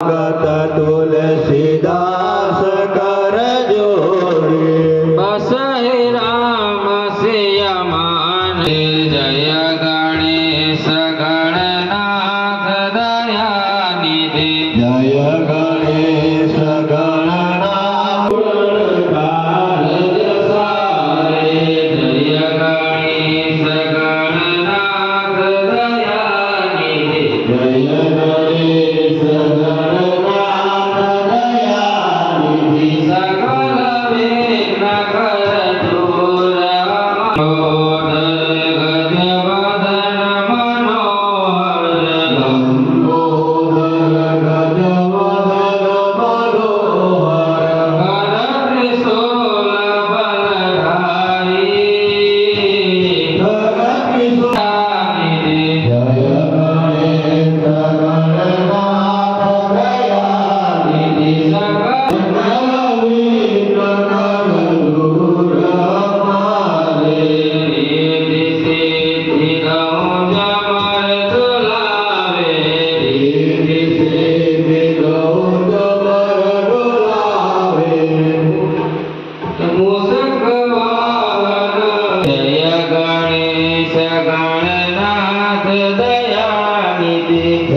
ગત તુલસીદાસ કર જોડી બસ હે રામ સિયમાન જય ગણેશ ગણનાથ દયા નિધિ Amen.